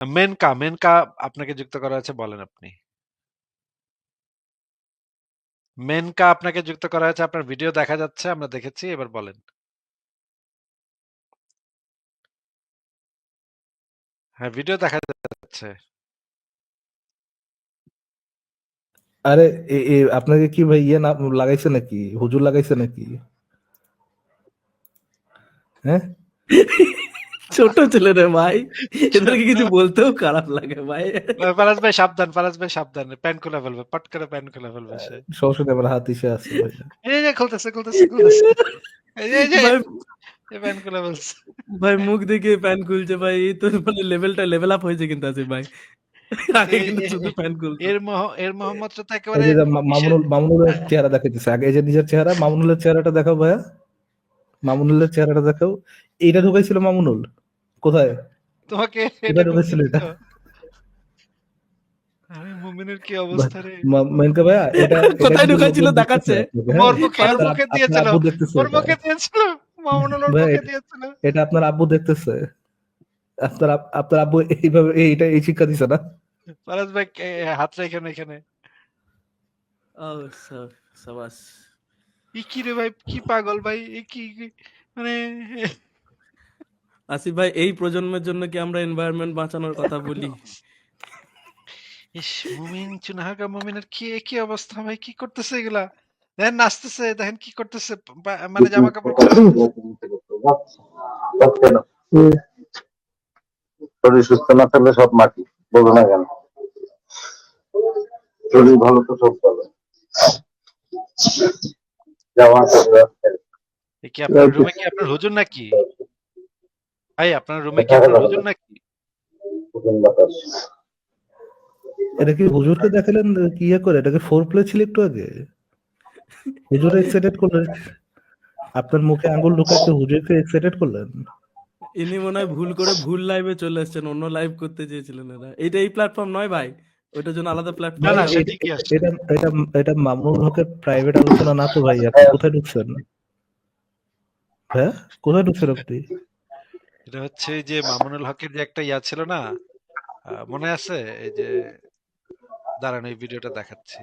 মেনকা, মেনকা আপনাকে যুক্ত করা হয়েছে বলেন আপনি। মেনকা আপনাকে যুক্ত করা হয়েছে। আপনার ভিডিও দেখা যাচ্ছে। আমরা দেখেছি। এবার বলেন। হ্যাঁ, ভিডিও দেখা যাচ্ছে। আরে এ আপনাকে কি ভাই ইয়ে না লাগাইছে নাকি? হুজুর লাগাইছে নাকি? হ্যাঁ? ছোট ছেলে রে ভাই। এদেরকে কিছু বলতেও খারাপ লাগে ভাই। ফারাজ ভাই সাবধান, ফারাজ ভাই সাবধান। প্যান্ট খুলে ফেলবে। পট করে প্যান্ট খুলে ফেলবে সে। সমস্যা নেই আমার হাত ইসে আছে ভাই। এই যে খুলতেছে, খুলতেছে, খুলতেছে। এই যে, এই যে, ভাই খুলে ফেলছে। ভাই মুখ দেখে প্যান্ট খুলছে ভাই। এই তো মানে লেভেলটা লেভেল আপ হয়েছে কিন্তু আছে ভাই। আগে কিন্তু শুধু প্যান্ট খুলতো। এর মহ এর মোহাম্মদটা তো এই একেবারে মামুনুল মামুনুলের চেহারা দেখাইতেছে। আগে এই যে নিজের চেহারা, মামুনুলের চেহারাটা দেখাও ভাইয়া। মামুনুলের চেহারাটা দেখাও। এইটা ঢুকাইছিল মামুনুল? কোথায়? তোমাকে এটা কোথায় এটা? আরে মুমিনের কি অবস্থা রে? মেনকা ভাইয়া এটা এটা কোথায় ঢুকাইছিল দেখাচ্ছে? দেখতেছে আপনাকে, হ্যাঁ? ওর মুখে, আপনার মুখে দিয়েছিল। আব্বু দেখতেছে ওর মুখে দিয়েছিল। মামুনুল ওর মুখে দিয়েছিল। এটা আপনার আব্বু দেখতেছে। আপনার আপনার আব্বু এইভাবে এইটা এই শিক্ষা দিছে না? ফারাজ ভাই এ হাতটা এখানে, এখানে। ও সাবাস। কি রে ভাই? কি পাগল ভাই? কি কি মানে আসিফ ভাই এই প্রজন্মের জন্য কি আমরা এনভায়রনমেন্ট বাঁচানোর কথা বলি? ইস! মুমিন চুনাহাগা মুমিনের কি কি অবস্থা ভাই? কি করতেছে এগুলা? দেখেন নাচতেছে, দেখেন কি করতেছে। মানে জামা কাপড়? শরীর সুস্থ না থাকলে সব মাটি বলো না কেন শরীর ভালো তো সব ভালো জামা কাপড় কি আপনার রুমে কি আপনার হুজুর নাকি? ভাই আপনার রুমে কি আপনার হুজুর নাকি? এটা কি হুজুরকে দেখালেন কি ইয়ে করে? এটা কি ফোর প্লে ছিল একটু আগে? হুজুর এক্সাইটেড করলেন? আপনার মুখে আঙ্গুল ঢুকাতে হুজুরকে এক্সাইটেড করলেন? ইনি মনে হয় ভুল করে ভুল লাইভে চলে এসেছেন। অন্য লাইভ করতে চেয়েছিলেন এরা। এটা এই প্ল্যাটফর্ম নয় ভাই। ওইটার জন্য আলাদা প্ল্যাটফর্ম না এটা। এটা এটা এটা মামুনুল হকের প্রাইভেট আলোচনা না তো ভাই। আপনি কোথায় ঢুকছেন? হ্যাঁ? কোথায় ঢুকছেন আপনি? এটা হচ্ছে যে মামুনুল হকের যে একটা ইয়া ছিল না? মনে আছে? এই যে, দাঁড়ান এই ভিডিওটা দেখাচ্ছি।